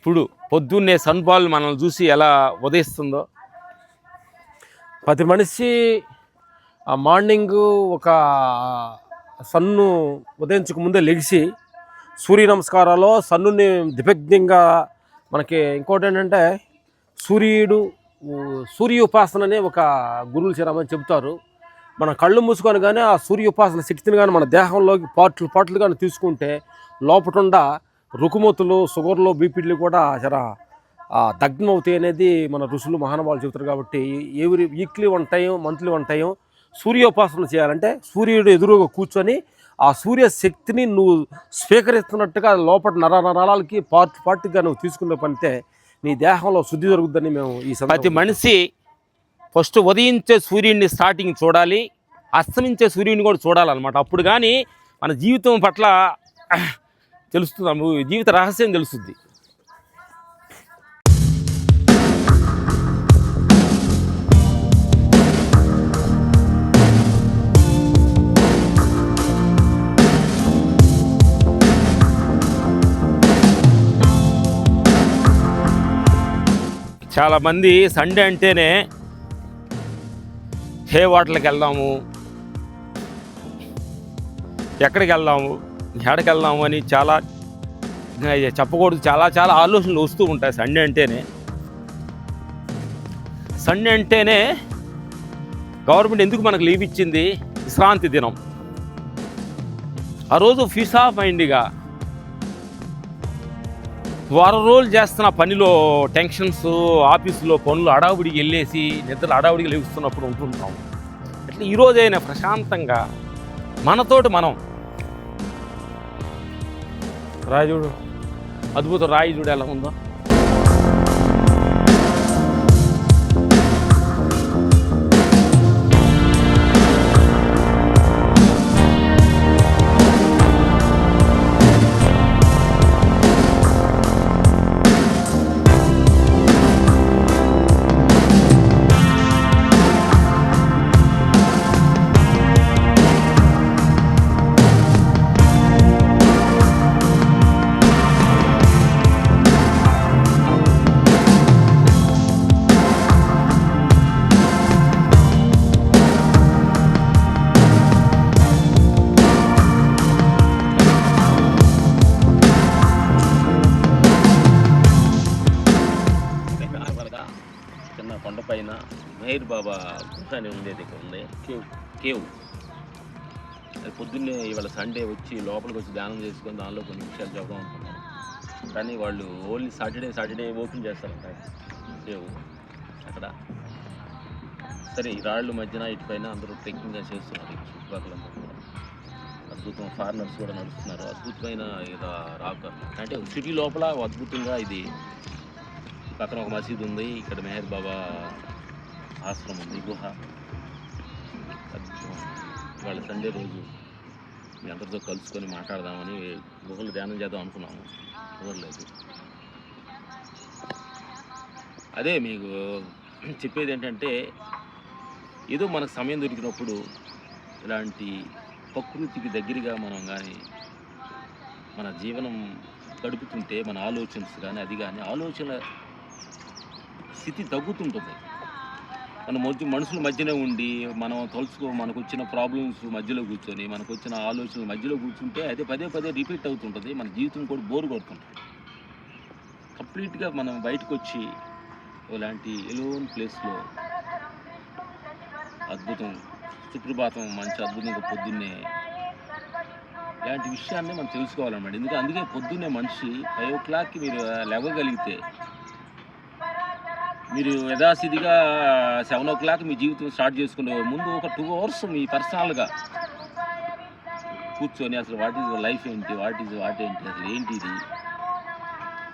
ఇప్పుడు పొద్దున్నే సన్బాల్ మనల్ని చూసి ఎలా ఉదయిస్తుందో. ప్రతి మనిషి ఆ మార్నింగ్ ఒక సన్ను ఉదయించక ముందే లెగిసి సూర్య నమస్కారాల్లో సన్నుని దిగ్భ్యంగా మనకి ఇంకోటి ఏంటంటే సూర్యుడు సూర్య ఉపాసన అనే ఒక గురువులు చేరామని చెబుతారు. మన కళ్ళు మూసుకొని కానీ ఆ సూర్య ఉపాసన శక్తిని కానీ మన దేహంలోకి పాటలు పాటలు కానీ తీసుకుంటే లోపటుండ రుకుమతులు షుగర్లు బీపీలు కూడా జర దగ్ధమవుతాయి అనేది మన ఋషులు మహానుభావులు చెబుతారు కాబట్టి ఎవరి weekly one time monthly one time సూర్యోపాసన చేయాలంటే సూర్యుడు ఎదురుగా కూర్చొని ఆ సూర్య శక్తిని నువ్వు స్వీకరిస్తున్నట్టుగా లోపల నర నరాలకి పార్ట్ పార్ట్గా నువ్వు తీసుకునే పనితే నీ దేహంలో శుద్ధి జరుగుతుందని మేము ఈ ప్రతి మనిషి ఫస్ట్ ఉదయించే సూర్యుడిని స్టార్టింగ్ చూడాలి అస్తమించే సూర్యుడిని కూడా చూడాలన్నమాట. అప్పుడు కానీ మన జీవితం పట్ల తెలుస్తుంది జీవిత రహస్యం తెలుస్తుంది. చాలామంది సండే అంటేనే హే వాటర్కి వెళ్దాము ఎక్కడికి వెళ్దాము ఎక్కడికి అని చాలా చెప్పకూడదు. చాలా చాలా ఆలోచనలు వస్తూ ఉంటాయి సండే అంటేనే. సండే అంటేనే గవర్నమెంట్ ఎందుకు మనకు లీవ్ ఇచ్చింది? విశ్రాంతి దినం. ఆ రోజు ఫీస్ ఆఫ్ మైండ్గా వారం రోజులు చేస్తున్న పనిలో టెన్షన్స్ ఆఫీసులో పనులు అడావుడికి వెళ్ళేసి నిద్ర అడావుడికి లేస్తున్నప్పుడు ఉంటుంటాం. అట్లా ఈరోజైనా ప్రశాంతంగా మనతోటి మనం రాజుడు అద్భుత రాయి చూడు ఎలా ఉందో. మెహర్ బాబా గుహ అని ఉండేది ఇక్కడ ఉంది. కేవ్. కేవ్. అది పొద్దున్నే ఇవాళ సండే వచ్చి లోపలికి వచ్చి ధ్యానం చేసుకొని దానిలో కొన్ని విషయాలు చెప్పడం అనుకున్నాం కానీ వాళ్ళు ఓన్లీ సాటర్డే సాటర్డే ఓపెన్ చేస్తారంట. కేవ్. అక్కడ. సరే ఈ రాళ్ళు మధ్యన ఇటుపైన అందరూ ట్రెక్కింగ్గా చేస్తున్నారు. చుట్టుపక్కల కూడా. అద్భుతం. ఫారినర్స్ కూడా నడుస్తున్నారు. అద్భుతమైన ఏదో రాక్ అంటే సిటీ లోపల అద్భుతంగా ఇది. పక్కన ఒక మసీద్ ఉంది. ఇక్కడ మెహర్ బాబా ఆశ్రమం ఉంది గుహ. వాళ్ళ సండే రోజు. మీ అందరితో కలుసుకొని మాట్లాడదామని గుహలు ధ్యానం చేద్దాం అనుకున్నాము. కుదరలేదు. అదే మీకు చెప్పేది ఏంటంటే ఏదో మనకు సమయం దొరికినప్పుడు ఇలాంటి ప్రకృతికి దగ్గరగా మనం కానీ మన జీవనం గడుపుతుంటే మన ఆలోచనస్ కానీ అది కానీ ఆలోచన స్థితి తగ్గుతుంటుంది. మన మధ్య మనుషుల మధ్యనే ఉండి మనం తలుచుకో మనకు వచ్చిన ప్రాబ్లమ్స్ మధ్యలో కూర్చొని మనకు వచ్చిన ఆలోచనలు మధ్యలో కూర్చుంటే అదే పదే పదే రిపీట్ అవుతుంటుంది మన జీవితం కూడా బోర్ కొడుతుంటుంది. కంప్లీట్గా మనం బయటకు వచ్చి ఇలాంటి ఎలోన్ ప్లేస్లో అద్భుతం సుప్రభాతం మంచి అద్భుతంగా పొద్దున్నే ఇలాంటి విషయాన్ని మనం తెలుసుకోవాలన్నమాట. ఎందుకంటే అందుకే పొద్దున్నే మనిషి ఫైవ్ ఓ క్లాక్కి మీరు లేవగలిగితే మీరు యథాస్థితిగా సెవెన్ ఓ క్లాక్ మీ జీవితం స్టార్ట్ చేసుకునే ముందు ఒక టూ అవర్స్ మీ పర్సనల్గా కూర్చొని అసలు వాట్ ఈజ్ లైఫ్ ఏంటి? వాట్ ఈజ్ వాట్ ఏంటి? అసలు ఏంటి ఇది?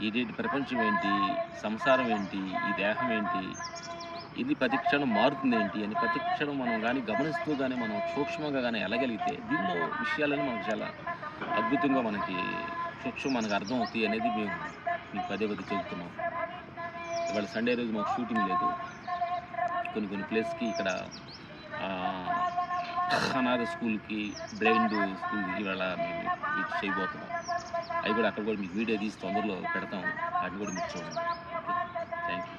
ఇదేంటి ప్రపంచం ఏంటి? సంసారం ఏంటి? ఈ దేహం ఏంటి? ఇది ప్రతిక్షణం మారుతుంది ఏంటి? అని ప్రతిక్షణం మనం కానీ గమనిస్తూ కానీ మనం సూక్ష్మంగా కానీ వెళ్ళగలిగితే దీనిలో విషయాలను మనకు చాలా అద్భుతంగా మనకి సూక్ష్మం మనకు అర్థం అవుతాయి అనేది మేము మీకు పదే పదే చెబుతున్నాం. ఇవాళ సండే రోజు మాకు షూటింగ్ లేదు. కొన్ని కొన్ని ప్లేస్కి ఇక్కడ అనాథ స్కూల్కి బ్రెయిన్ స్కూల్కి ఇవాళ మేము చేయబోతున్నాం. అవి కూడా అక్కడ కూడా మీకు వీడియో తీసి తొందరలో పెడతాం. అవి కూడా మీరు చూడండి. Thank you